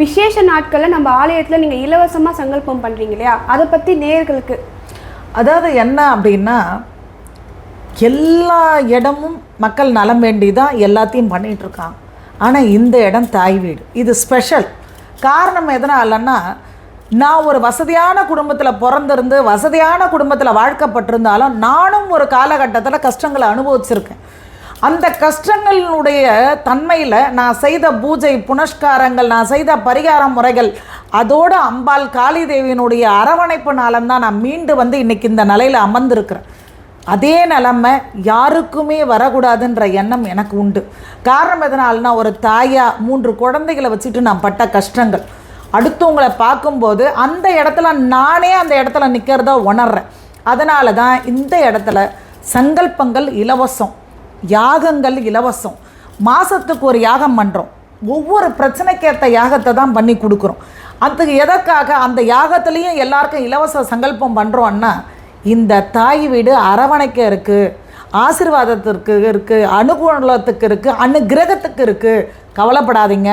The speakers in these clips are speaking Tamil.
விசேஷ நாட்களில் நம்ம ஆலயத்தில் நீங்கள் இலவசமாக சங்கல்பம் பண்ணுறீங்க இல்லையா அதை பற்றி நேர்களுக்கு அதாவது என்ன அப்படின்னா எல்லா இடமும் மக்கள் நலம் வேண்டி தான் எல்லாத்தையும் பண்ணிகிட்ருக்காங்க ஆனால் இந்த இடம் தாய் வீடு. இது ஸ்பெஷல் காரணம் எதனாலன்னா நான் ஒரு வசதியான குடும்பத்தில் பிறந்திருந்து வசதியான குடும்பத்தில் வாழ்க்கப்பட்டிருந்தாலும் நானும் ஒரு காலகட்டத்தில் கஷ்டங்களை அனுபவிச்சிருக்கேன். அந்த கஷ்டங்களினுடைய தன்மையில் நான் செய்த பூஜை புனஸ்காரங்கள் நான் செய்த பரிகார முறைகள் அதோடு அம்பாள் காளி தேவியினுடைய அரவணைப்புனால தான் நான் மீண்டு வந்து இன்றைக்கி இந்த நிலையில் அமர்ந்திருக்கிறேன். அதே நிலமை யாருக்குமே வரக்கூடாதுன்ற எண்ணம் எனக்கு உண்டு. காரணம் எதனால்னா ஒரு தாயாக மூன்று குழந்தைகளை வச்சுட்டு நான் பட்ட கஷ்டங்கள். அடுத்தவங்களை பார்க்கும்போது அந்த இடத்துல நானே அந்த இடத்துல நிற்கிறத உணர்றேன். அதனால தான் இந்த இடத்துல சங்கல்பங்கள் இலவசம். யாகங்கள் இலவசம். மாதத்துக்கு ஒரு யாகம் பண்ணுறோம் ஒவ்வொரு பிரச்சனைக்கேற்ற யாகத்தை தான் பண்ணி கொடுக்குறோம். அதுக்கு எதற்காக அந்த யாகத்துலேயும் எல்லாருக்கும் இலவச சங்கல்பம் பண்ணுறோன்னா இந்த தாய் வீடு அரவணைக்க இருக்குது ஆசிர்வாதத்திற்கு இருக்குது அனுகூலத்துக்கு இருக்குது அனுகிரகத்துக்கு இருக்குது கவலைப்படாதீங்க.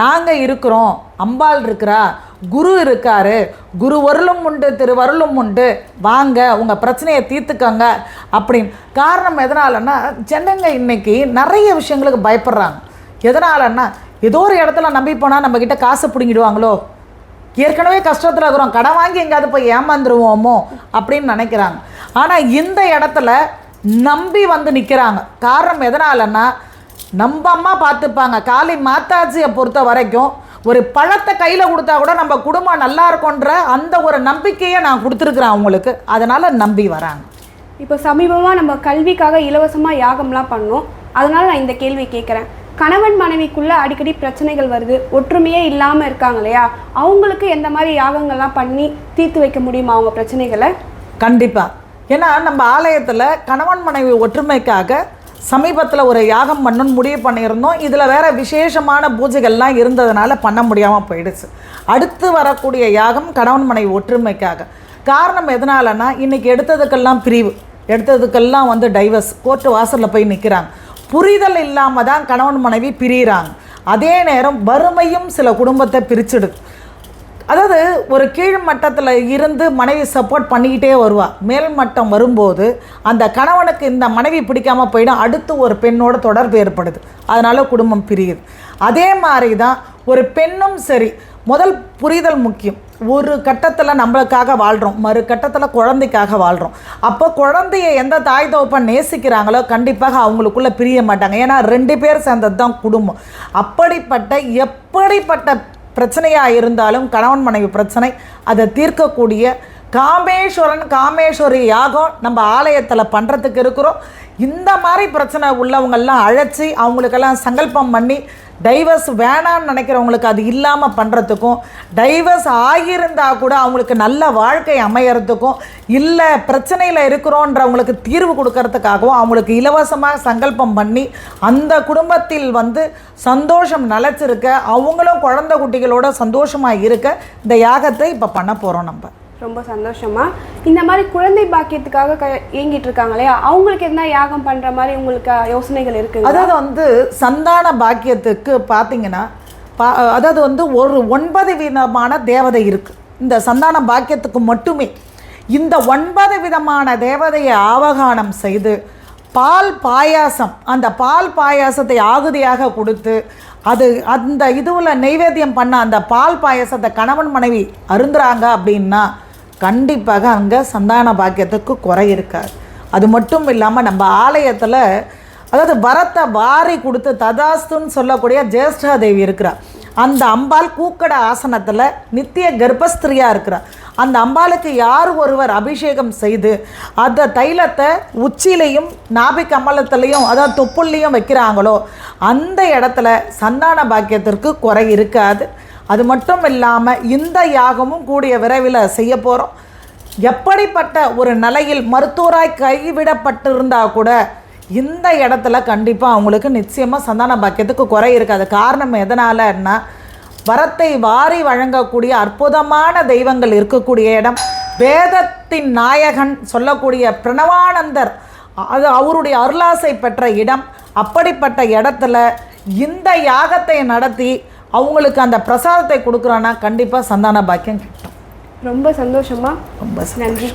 நாங்கள் இருக்கிறோம். அம்பாள் இருக்கிறா. குரு இருக்காரு. குரு வருளும் உண்டு திருவருளும் உண்டு. வாங்க உங்கள் பிரச்சனையை தீர்த்துக்கங்க அப்படின்னு. காரணம் எதனாலன்னா ஜனங்க இன்னைக்கு நிறைய விஷயங்களுக்கு பயப்படுறாங்க. எதனாலன்னா ஏதோ ஒரு இடத்துல நம்பி போனால் நம்மக்கிட்ட காசு பிடுங்கிடுவாங்களோ? ஏற்கனவே கஷ்டத்தில் இருக்கிறோம். கடன் வாங்கி எங்கேயாவது போய் ஏமாந்துருவோமோ? அப்படின்னு நினைக்கிறாங்க. ஆனால் இந்த இடத்துல நம்பி வந்து நிற்கிறாங்க காரணம் எதனாலன்னா நம்ம அம்மா பார்த்துப்பாங்க. காளி மாத்தாச்சியை பொறுத்த வரைக்கும் ஒரு பழத்தை கையில் கொடுத்தா கூட நம்ம குடும்பம் நல்லா இருக்கும்ன்ற அந்த ஒரு நம்பிக்கையை நான் கொடுத்துருக்குறேன் அவங்களுக்கு. அதனால் நம்பி வராங்க. இப்போ சமீபமாக நம்ம கல்விக்காக இலவசமாக யாகம்லாம் பண்ணோம். அதனால் நான் இந்த கேள்வி கேட்குறேன். கணவன் மனைவிக்குள்ள அடிக்கடி பிரச்சனைகள் வருது. ஒற்றுமையே இல்லாமல் இருக்காங்க இல்லையா? அவங்களுக்கு எந்த மாதிரி யாகங்கள்லாம் பண்ணி தீர்த்து வைக்க முடியுமா அவங்க பிரச்சனைகளை? கண்டிப்பாக ஏன்னா நம்ம ஆலயத்தில் கணவன் மனைவி ஒற்றுமைக்காக சமீபத்தில் ஒரு யாகம் பண்ணணும்னு முடிவு பண்ணியிருந்தோம். இதில் வேறு விசேஷமான பூஜைகள்லாம் இருந்ததுனால பண்ண முடியாமல் போயிடுச்சு. அடுத்து வரக்கூடிய யாகம் கணவன் மனைவி ஒற்றுமைக்காக. காரணம் எதனாலன்னா இன்றைக்கி எடுத்ததுக்கெல்லாம் பிரிவு. எடுத்ததுக்கெல்லாம் வந்து டைவர்ஸ் கோர்ட்டு வாசலில் போய் நிற்கிறாங்க புரிதல் இல்லாமல் தான் கணவன் மனைவி பிரியிறாங்க. அதே நேரம் வறுமையும் சில குடும்பத்தை பிரிச்சிடுது. அதாவது ஒரு கீழ் மட்டத்தில் இருந்து மனைவி சப்போர்ட் பண்ணிக்கிட்டே வருவாள் மேல் மட்டம் வரும்போது அந்த கணவனுக்கு இந்த மனைவி பிடிக்காமல் போயிடும். அடுத்து ஒரு பெண்ணோட தொடர்பு ஏற்படுது. அதனால் குடும்பம் பிரியுது. அதே மாதிரி தான் ஒரு பெண்ணும் சரி முதல் புரிதல் முக்கியம். ஒரு கட்டத்தில் நம்மளுக்காக வாழ்கிறோம் மறு கட்டத்தில் குழந்தைக்காக வாழ்கிறோம் அப்போ குழந்தைய எந்த தாய் தகப்பன் நேசிக்கிறாங்களோ கண்டிப்பாக அவங்களுக்குள்ளே பிரிய மாட்டாங்க. ஏன்னா ரெண்டு பேர் சேர்ந்தது தான் குடும்பம். அப்படிப்பட்ட எப்படிப்பட்ட பிரச்சனையாக இருந்தாலும் கணவன் மனைவி பிரச்சனை அதை தீர்க்கக்கூடிய காமேஸ்வரன் காமேஸ்வரி யாகம் நம்ம ஆலயத்தில் பண்ணுறதுக்கு இருக்கிறோம். இந்த மாதிரி பிரச்சனை உள்ளவங்கெல்லாம் அழைச்சி அவங்களுக்கெல்லாம் சங்கல்பம் பண்ணி டைவர்ஸ் வேணான்னு நினைக்கிறவங்களுக்கு அது இல்லாமல் பண்ணுறதுக்கும் டைவர்ஸ் ஆகியிருந்தால் கூட அவங்களுக்கு நல்ல வாழ்க்கை அமையறதுக்கும் இல்லை பிரச்சனையில் இருக்கிறோன்றவங்களுக்கு தீர்வு கொடுக்கறதுக்காகவும் அவங்களுக்கு இலவசமாக சங்கல்பம் பண்ணி அந்த குடும்பத்தில் வந்து சந்தோஷம் நிலச்சிருக்க அவங்களும் குழந்தை குட்டிகளோட சந்தோஷமாக இருக்க இந்த யாகத்தை இப்போ பண்ண போகிறோம் நம்ம. ரொம்ப சந்தோஷமா. இந்த மாதிரி குழந்தை பாக்கியத்துக்காக க இயங்கிட்டு இருக்காங்க இல்லையா அவங்களுக்கு என்ன யாகம் பண்ணுற மாதிரி உங்களுக்கு யோசனைகள் இருக்குது அதாவது வந்து சந்தான பாக்கியத்துக்கு பார்த்தீங்கன்னா பா அதாவது வந்து ஒரு ஒன்பது விதமான தேவதை இருக்குது இந்த சந்தான பாக்கியத்துக்கு மட்டுமே. இந்த ஒன்பது விதமான தேவதையை ஆவகானம் செய்து பால் பாயாசம் அந்த பால் பாயாசத்தை ஆகுதியாக கொடுத்து அது அந்த இதுவில் நெய்வேத்தியம் பண்ண அந்த பால் பாயாசத்தை கணவன் மனைவி அருந்துறாங்க அப்படின்னா கண்டிப்பாக அங்கே சந்தான பாக்கியத்துக்கு குறை இருக்காது. அது மட்டும் இல்லாமல் நம்ம ஆலயத்தில் அதாவது வரத்தை வாரி கொடுத்து ததாஸ்துன்னு சொல்லக்கூடிய ஜேஷ்டா தேவி அந்த அம்பாள் கூக்கட ஆசனத்தில் நித்திய கர்ப்பஸ்திரியாக இருக்கிறார் அந்த அம்பாளுக்கு யார் ஒருவர் அபிஷேகம் செய்து அந்த தைலத்தை உச்சிலையும் நாபி கமலத்துலேயும் அதாவது தொப்புள்ளையும் வைக்கிறாங்களோ அந்த இடத்துல சந்தான பாக்கியத்திற்கு குறை இருக்காது. அது மட்டும் இல்லாமல் இந்த யாகமும் கூடிய விரைவில் செய்ய போகிறோம் எப்படிப்பட்ட ஒரு நிலையில் மருத்துவராய் கைவிடப்பட்டிருந்தால் கூட இந்த இடத்துல கண்டிப்பாக அவங்களுக்கு நிச்சயமாக சந்தான பாக்கியத்துக்கு குறை இருக்காது. காரணம் எதனாலன்னா வரத்தை வாரி வழங்கக்கூடிய அற்புதமான தெய்வங்கள் இருக்கக்கூடிய இடம். வேதத்தின் நாயகன் சொல்லக்கூடிய பிரணவானந்தர் அது அவருடைய அருளாசை பெற்ற இடம். அப்படிப்பட்ட இடத்துல இந்த யாகத்தை நடத்தி அவங்களுக்கு அந்த பிரசாதத்தை கொடுக்குறான்னா கண்டிப்பாக சந்தான பாக்கியம் கிட்டும் ரொம்ப சந்தோஷமா ரொம்ப. நன்றி